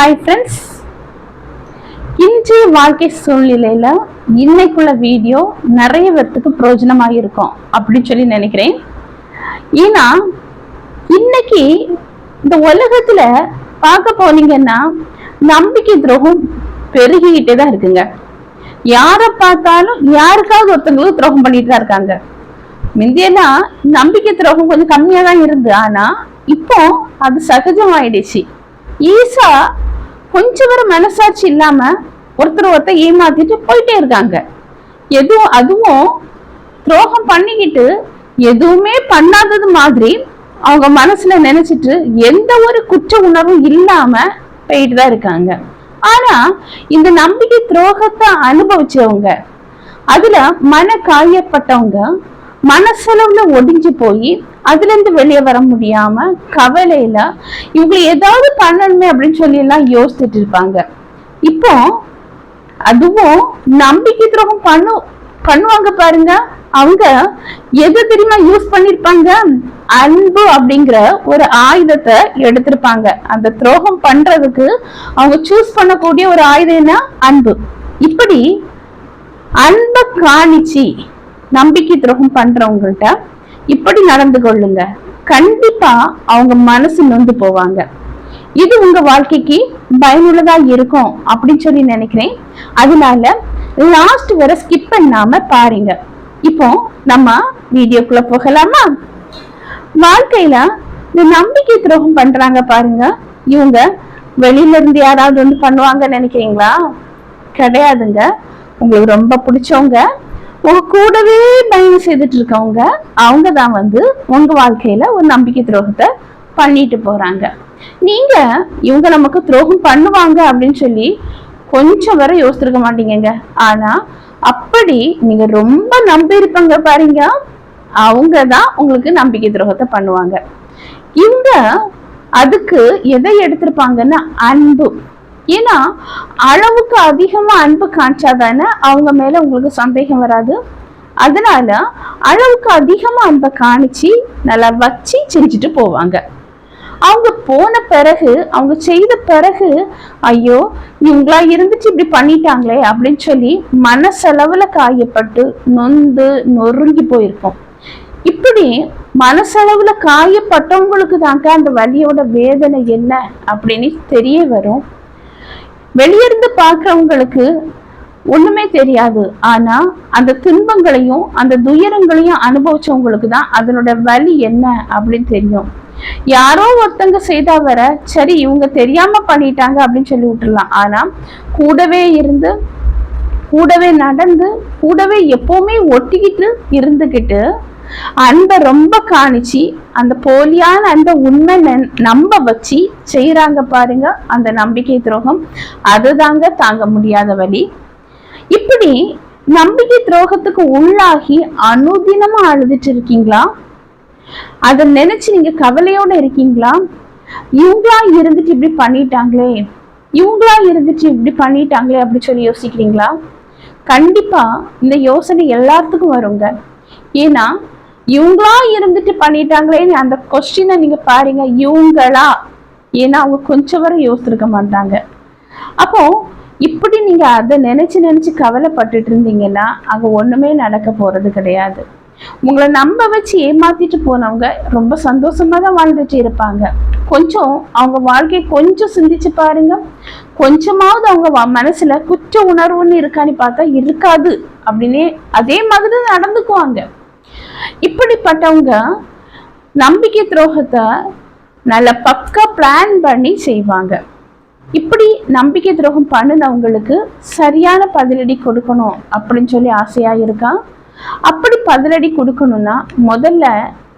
Hi friends இன்றைய வாழ்க்கை சூழ்நிலையில் இன்னைக்குள்ள வீடியோ நிறைய பேர்த்துக்கு பிரயோஜனமாக இருக்கும் அப்படின்னு சொல்லி நினைக்கிறேன். ஏன்னா இன்னைக்கு இந்த உலகத்தில் பார்க்க போனீங்கன்னா நம்பிக்கை துரோகம் பெருகிக்கிட்டே தான் இருக்குங்க. யாரை பார்த்தாலும் யாருக்காவது ஒருத்தங்களுக்கு துரோகம் பண்ணிட்டு தான் இருக்காங்க. முந்தையெல்லாம் நம்பிக்கை துரோகம் கொஞ்சம் கம்மியாக தான் இருந்து ஆனால் இப்போ அது சகஜமாயிடுச்சு. ஈஸா கொஞ்சம் வர மனசாட்சி இல்லாம ஒருத்தர் ஒருத்தர் ஏமாத்திட்டு போயிட்டே இருக்காங்க. எதுவும் அதுவும் துரோகம் பண்ணிக்கிட்டு எதுவுமே பண்ணாதது மாதிரி அவங்க மனசுல நினைச்சிட்டு எந்த ஒரு குற்ற உணர்வும் இல்லாம போயிட்டு தான் இருக்காங்க. ஆனா இந்த நம்பிக்கை துரோகத்தை அனுபவிச்சவங்க அதுல மன காயப்பட்டவங்க மனசளவுல ஒடிஞ்சு போய் அதுல இருந்து வெளியே வர முடியாம கவலையில இவங்களை ஏதாவது பண்ணணுமே அப்படின்னு சொல்லி எல்லாம் யோசிச்சுட்டு இருப்பாங்க. இப்போ அதுவும் நம்பிக்கை துரோகம் பண்ணு பண்ணுவாங்க பாருங்க. அவங்க எது தெரியுமா யூஸ் பண்ணிருப்பாங்க? அன்பு அப்படிங்கிற ஒரு ஆயுதத்தை எடுத்திருப்பாங்க. அந்த துரோகம் பண்றதுக்கு அவங்க சூஸ் பண்ணக்கூடிய ஒரு ஆயுதம் என்ன? அன்பு. இப்படி அன்பை காணிச்சு நம்பிக்கை துரோகம் பண்றவங்கள்ட்ட இப்படி நடந்து கொள்ளுங்க. கண்டிப்பா அவங்க மனசு நொந்து போவாங்க. இது உங்க வாழ்க்கைக்கு பயனுள்ளதா இருக்கும் அப்படின்னு சொல்லி நினைக்கிறேன். அதனால லாஸ்ட் வரை ஸ்கிப் பண்ணாம பாருங்க. இப்போ நம்ம வீடியோக்குள்ள போகலாமா? வாழ்க்கையில இந்த நம்பிக்கை துரோகம் பண்றாங்க பாருங்க. இவங்க வெளியில இருந்து யாராவது வந்து பண்ணுவாங்க நினைக்கிறீங்களா? கிடையாதுங்க. உங்களுக்கு ரொம்ப பிடிச்சவங்க. உங்க கூடவே பயணம் செய்துட்டு இருக்கவங்க அவங்க தான் வந்து உங்க வாழ்க்கையில ஒரு நம்பிக்கை துரோகத்தை பண்ணிட்டு போறாங்க. நீங்க இவங்க நமக்கு துரோகம் பண்ணுவாங்க அப்படின்னு சொல்லி கொஞ்சம் வரை யோசிச்சிருக்க மாட்டீங்கங்க. ஆனா அப்படி நீங்க ரொம்ப நம்பி இருப்பாங்க பாருங்க. அவங்க தான் உங்களுக்கு நம்பிக்கை துரோகத்தை பண்ணுவாங்க. இவங்க அதுக்கு எதை எடுத்திருப்பாங்கன்னா அன்பு. ஏன்னா அளவுக்கு அதிகமா அன்பு காமிச்சாதானே அவங்க மேலே உங்களுக்கு சந்தேகம் வராது? அதனால அளவுக்கு அதிகமா அன்பை காணிச்சு நல்லா வச்சு செஞ்சுட்டு போவாங்க. அவங்க போன பிறகு அவங்க செய்த பிறகு ஐயோ இவங்களா இருந்துச்சு இப்படி பண்ணிட்டாங்களே அப்படின்னு சொல்லி மனசளவுல காயப்பட்டு நொந்து நொறுங்கி போயிருக்கோம் இப்படி மனசளவுல காயப்பட்டவங்களுக்கு தாங்க அந்த வலியோட வேதனை என்ன அப்படின்னு தெரிய வரும். வெளியிருந்து பார்க்கிறவங்களுக்கு ஒண்ணுமே தெரியாது. ஆனா அந்த துன்பங்களையும் அந்த துயரங்களையும் அனுபவிச்சவங்களுக்கு தான் அதனோட வலி என்ன அப்படின்னு தெரியும். யாரோ ஒருத்தங்க செய்தா வர சரி இவங்க தெரியாம பண்ணிட்டாங்க அப்படின்னு சொல்லி விட்டுலாம் ஆனா கூடவே இருந்து கூடவே நடந்து கூடவே எப்பவுமே ஒட்டிக்கிட்டு இருந்துகிட்டு அன்பை ரொம்ப காணிச்சு அந்த போலியான அந்த உண்மை நம்ப வச்சு செய்யறாங்க பாருங்க அந்த நம்பிக்கை துரோகம். அதுதாங்க தாங்க முடியாத வழி இப்படி நம்பிக்கை துரோகத்துக்கு உள்ளாகி அனுதினமா அழுதுட்டு இருக்கீங்களா? அதை நினைச்சு நீங்க கவலையோட இருக்கீங்களா? இவங்களா இருந்துட்டு இப்படி பண்ணிட்டாங்களே. இவங்களா இருந்துட்டு இப்படி பண்ணிட்டாங்களே அப்படி சொல்லி யோசிக்கிறீங்களா? கண்டிப்பா இந்த யோசனை எல்லாத்துக்கும் வருங்க. ஏன்னா இவங்களா இருந்துட்டு பண்ணிட்டாங்களேன்னு அந்த கொஸ்டினை நீங்க பாருங்க இவங்களா? ஏன்னா அவங்க கொஞ்சம் வரை யோசிச்சிருக்க மாட்டாங்க. அப்போ இப்படி நீங்க அதை நினைச்சு நினைச்சு கவலைப்பட்டுட்டு இருந்தீங்கன்னா அங்க ஒண்ணுமே நடக்க போறது கிடையாது. உங்களை நம்ப வச்சு ஏமாத்திட்டு போனவங்க ரொம்ப சந்தோஷமா தான் வாழ்ந்துட்டு இருப்பாங்க. கொஞ்சம் அவங்க வாழ்க்கையை கொஞ்சம் சிந்திச்சு பாருங்க. கொஞ்சமாவது அவங்க மனசுல குற்ற உணர்வுன்னு இருக்கான்னு பார்த்தா இருக்காது. அப்படின்னே அதே மாதிரி தான் நடந்துக்குவாங்க. இப்படிப்பட்டவங்க நம்பிக்கை துரோகத்தை நல்ல பக்கா பிளான் பண்ணி செய்வாங்க. இப்படி நம்பிக்கை துரோகம் பண்ணினவங்களுக்கு சரியான பதிலடி கொடுக்கணும் அப்படின்னு சொல்லி ஆசையாக இருக்கா? அப்படி பதிலடி கொடுக்கணும்னா முதல்ல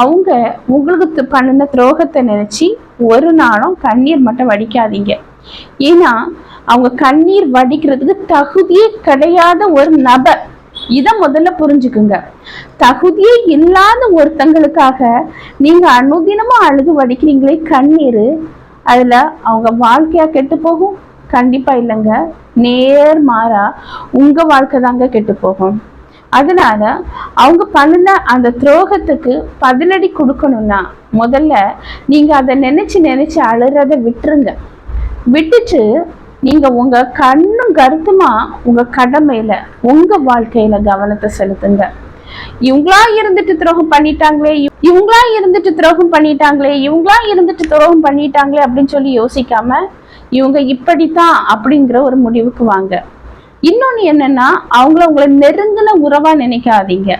அவங்க உங்களுக்கு பண்ணின துரோகத்தை நினச்சி ஒரு நாளும் கண்ணீர் மட்டும் வடிக்காதீங்க. ஏன்னா அவங்க கண்ணீர் வடிக்கிறதுக்கு தகுதியே கிடையாத ஒரு நபர். இதை முதல்ல புரிஞ்சுக்குங்க. தகுதியே இல்லாத ஒருத்தங்களுக்காக நீங்க அனுதினமும் அழுது வடிக்கிறீங்களே கண்ணீர் அதுல அவங்க வாழ்க்கையா கெட்டு போகும்? கண்டிப்பா இல்லைங்க. நேர் மாறா உங்க வாழ்க்கை தாங்க கெட்டு போகும். அதனால அவங்க பண்ணின அந்த துரோகத்துக்கு பதிலடி கொடுக்கணும்னா முதல்ல நீங்க அதை நினைச்சு நினைச்சு அழுறத விட்டுருங்க. விட்டுட்டு நீங்க உங்க கண்ணும் கருத்துமா உங்க கடமையில உங்க வாழ்க்கையில கவனத்தை செலுத்துங்க. இவங்களா இருந்துட்டு துரோகம் பண்ணிட்டாங்களே இவங்களா இருந்துட்டு துரோகம் பண்ணிட்டாங்களே இவங்களா இருந்துட்டு துரோகம் பண்ணிட்டாங்களே அப்படின்னு சொல்லி யோசிக்காம இவங்க இப்படித்தான் அப்படிங்கிற ஒரு முடிவுக்கு வாங்க. இன்னொன்னு என்னன்னா அவங்கள உங்களை நெருங்கின உறவா நினைக்காதீங்க.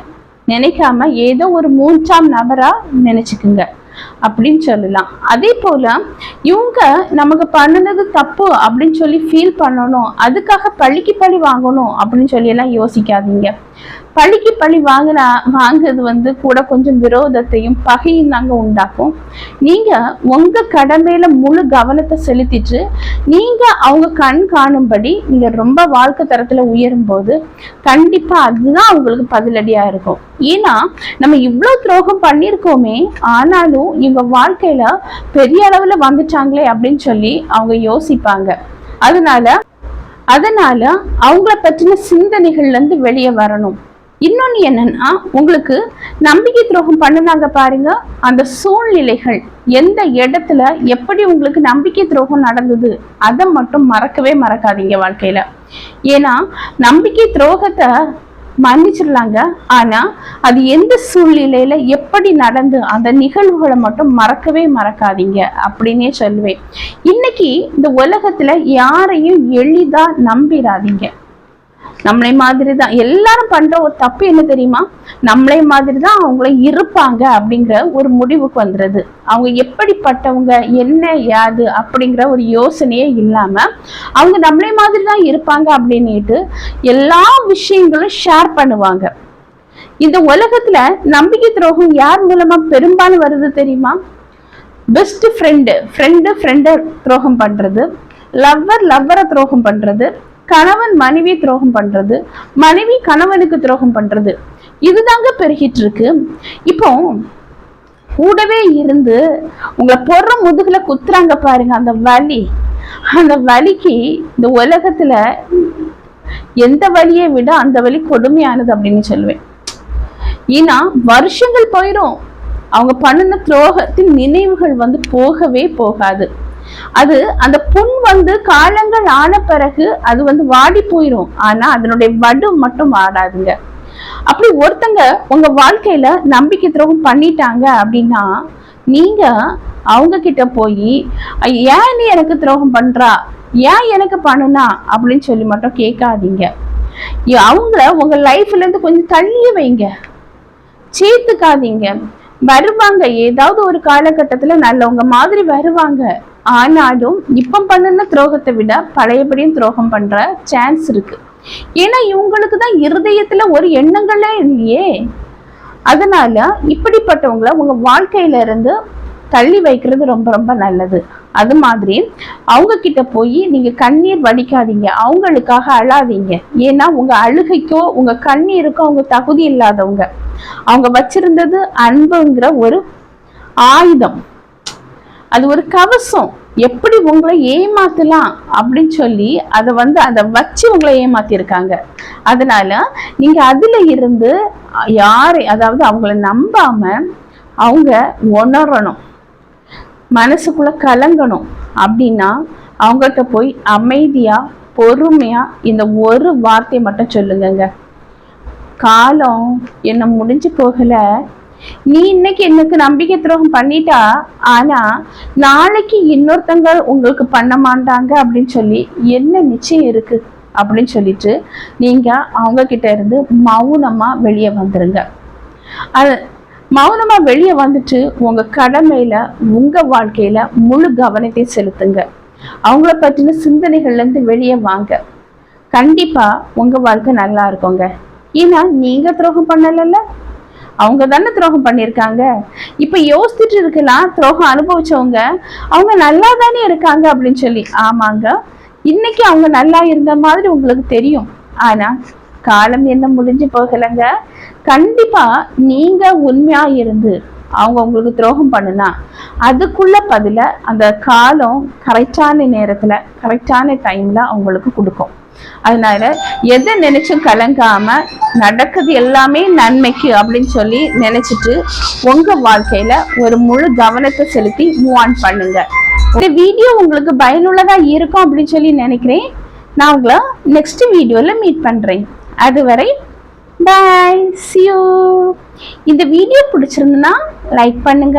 நினைக்காம ஏதோ ஒரு மூன்றாம் நபரா நினைச்சுக்குங்க. அப்படின்னு சொல்லலாம். அதே போல இவங்க நமக்கு பண்ணினது தப்பு அப்படின்னு சொல்லி ஃபீல் பண்ணணும். அதுக்காக பழிக்கு பழி வாங்கணும் அப்படின்னு சொல்லி எல்லாம் யோசிக்காதீங்க. பழிக்கு பழி வாங்கினா வாங்குறது வந்து கூட கொஞ்சம் விரோதத்தையும் பகையும் தாங்க உண்டாக்கும். நீங்கள் உங்கள் கடமையில் முழு கவனத்தை செலுத்திட்டு நீங்கள் அவங்க கண் காணும்படி நீங்கள் ரொம்ப வாழ்க்கை தரத்தில் உயரும்போது கண்டிப்பாக அதுதான் அவங்களுக்கு பதிலடியாக இருக்கும். ஏன்னா நம்ம இவ்வளோ துரோகம் பண்ணியிருக்கோமே ஆனாலும் இவங்க வாழ்க்கையில பெரிய அளவுல வந்துட்டாங்களே அப்படின்னு சொல்லி அவங்க யோசிப்பாங்க. அதனால அதனால அவங்கள பற்றின சிந்தனைகள்லேருந்து வெளியே வரணும். இன்னொன்னு என்னன்னா உங்களுக்கு நம்பிக்கை துரோகம் பண்ணுனாங்க பாருங்க அந்த சூழ்நிலைகள் எந்த இடத்துல எப்படி உங்களுக்கு நம்பிக்கை துரோகம் நடந்தது அதை மட்டும் மறக்கவே மறக்காதீங்க வாழ்க்கையில. ஏன்னா நம்பிக்கை துரோகத்தை மன்னிச்சிடலாங்க. ஆனா அது எந்த சூழ்நிலையில எப்படி நடந்து அந்த நிகழ்வுகளை மட்டும் மறக்கவே மறக்காதீங்க அப்படின்னே சொல்லுவேன் இன்னைக்கு இந்த உலகத்துல யாரையும் எளிதா நம்பிடாதீங்க. நம்மளை மாதிரி தான் எல்லாரும் பண்ற ஒரு தப்பு என்ன தெரியுமா? நம்மளை மாதிரி தான் அவங்கள இருப்பாங்க அப்படிங்கிற ஒரு முடிவுக்கு வந்துடுது அவங்க எப்படிப்பட்டவங்க என்ன யாது அப்படிங்கிற ஒரு யோசனையே இல்லாம அவங்க நம்மளே மாதிரி தான் இருப்பாங்க அப்படின்னுட்டு எல்லா விஷயங்களும் ஷேர் பண்ணுவாங்க. இந்த உலகத்துல நம்பிக்கை துரோகம் யார் மூலமா பெரும்பாலும் வருது தெரியுமா? பெஸ்ட் ஃப்ரெண்டு ஃப்ரெண்டு ஃப்ரெண்டை துரோகம் பண்றது லவ்வர் லவ்வரை துரோகம் பண்றது கணவன் மனைவி துரோகம் பண்றது மனைவி கணவனுக்கு துரோகம் பண்றது இதுதாங்க பெருகிட்டு இருக்கு இப்போ கூடவே இருந்து உங்களை பொற முதுகுல குத்துறாங்க பாருங்க அந்த வலி. அந்த வலிக்கு இந்த உலகத்துல எந்த வலியை விட அந்த வலி கொடுமையானது அப்படின்னு சொல்லுவேன். ஏன்னா வருஷங்கள் போயிடும் அவங்க பண்ணின துரோகத்தின் நினைவுகள் வந்து போகவே போகாது. அது அந்த புண் வந்து காலங்கள் ஆன பிறகு அது வந்து வாடி போயிடும் ஆனா அதனுடைய வடு மட்டும் வாடாதுங்க. அப்படி ஒருத்தங்க உங்க வாழ்க்கையில நம்பிக்கை துரோகம் பண்ணிட்டாங்க அப்படின்னா நீங்க அவங்க கிட்ட போய் ஏன் நீ எனக்கு துரோகம் பண்றா? ஏன் எனக்கு பண்ணுனா? அப்படின்னு சொல்லி மட்டும் கேட்காதீங்க. அவங்கள உங்க லைஃப்ல இருந்து கொஞ்சம் தள்ளி வைங்க. சேர்த்துக்காதீங்க. வருவாங்க. ஏதாவது ஒரு காலகட்டத்துல நல்லவங்க மாதிரி வருவாங்க. ஆனாலும் இப்போ பண்ணுன துரோகத்தை விட பழையபடியும் துரோகம் பண்ற சான்ஸ் இருக்கு. ஏன்னா இவங்களுக்கு தான் இருதயத்துல ஒரு எண்ணங்களே இல்லையே. அதனால இப்படிப்பட்டவங்கள உங்க வாழ்க்கையில இருந்து தள்ளி வைக்கிறது ரொம்ப ரொம்ப நல்லது. அது மாதிரி அவங்க கிட்ட போய் நீங்க கண்ணீர் வடிக்காதீங்க. அவங்களுக்காக அழாதீங்க. ஏன்னா உங்க அழுகைக்கோ உங்க கண்ணீருக்கோ அவங்க தகுதி இல்லாதவங்க. அவங்க வச்சிருந்தது அன்புங்கிற ஒரு ஆயுதம். அது ஒரு கவசம். எப்படி உங்களை ஏமாத்தலாம் அப்படின்னு சொல்லி அதை வந்து அதை வச்சு உங்களை ஏமாத்திருக்காங்க. அதனால நீங்க அதுல இருந்து யாரை அதாவது அவங்கள நம்பாம அவங்க உணரணும். மனசுக்குள்ள கலங்கணும். அப்படின்னா அவங்ககிட்ட போய் அமைதியா பொறுமையா இந்த ஒரு வார்த்தையை மட்டும் சொல்லுங்கங்க. காலம் என்ன முடிஞ்சு போகல. நீ இன்னைக்கு எனக்கு நம்பிக்கை துரோகம் பண்ணிட்டா ஆனா நாளைக்கு இன்னொருத்தங்க உங்களுக்கு பண்ண மாட்டாங்க அப்படின்னு சொல்லி என்ன நிச்சயம் இருக்கு அப்படின்னு சொல்லிட்டு நீங்க அவங்க கிட்ட இருந்து மௌனமா வெளியே வந்துருங்க. அது மௌனமா வெளியே வந்துட்டு உங்க கடமையில உங்க வாழ்க்கையில முழு கவனத்தை செலுத்துங்க. அவங்கள பற்றின சிந்தனைகள்ல இருந்து வெளியே வாங்க. கண்டிப்பா உங்க வாழ்க்கை நல்லா இருக்குங்க. ஏன்னா நீங்க துரோகம் பண்ணலல்ல? அவங்க தானே துரோகம் பண்ணியிருக்காங்க? இப்ப யோசிச்சுட்டு இருக்கலாம் துரோகம் அனுபவிச்சவங்க அவங்க நல்லா தானே இருக்காங்க அப்படின்னு சொல்லி. ஆமாங்க. இன்னைக்கு அவங்க நல்லா இருந்த மாதிரி உங்களுக்கு தெரியும். ஆனா காலம் என்ன முடிஞ்சு போகலைங்க. கண்டிப்பா நீங்க உண்மையா இருந்து அவங்க உங்களுக்கு துரோகம் பண்ணுனா அதுக்குள்ள பதில அந்த காலம் கரெக்டான நேரத்துல கரெக்டான டைம்ல அவங்களுக்கு கொடுக்கும். அதனால எதை நினைச்சும் கலங்காம நடக்குது எல்லாமே நன்மைக்கு அப்படின்னு சொல்லி நினைச்சிட்டு உங்க வாழ்க்கையில ஒரு முழு கவனத்தை செலுத்தி மூவ் ஆன் பண்ணுங்க. இந்த வீடியோ உங்களுக்கு பயனுள்ளதா இருக்கும் அப்படின்னு சொல்லி நினைக்கிறேன். நான் உங்களை நெக்ஸ்ட் வீடியோல மீட் பண்றேன். அதுவரை பாய் சியூ இந்த வீடியோ பிடிச்சிருந்துன்னா லைக் பண்ணுங்க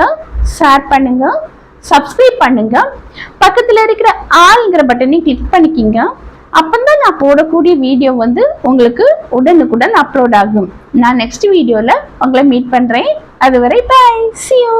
ஷேர் பண்ணுங்க சப்ஸ்கிரைப் பண்ணுங்க. பக்கத்தில் இருக்கிற ஆளுங்கிற பட்டனை கிளிக் பண்ணிக்கிங்க. அப்பந்தான் நான் போடக்கூடிய வீடியோ வந்து உங்களுக்கு உடனுக்குடன் அப்லோட் ஆகும். நான் நெக்ஸ்ட் வீடியோவில் உங்களை மீட் பண்ணுறேன் அதுவரை பாய் சியோ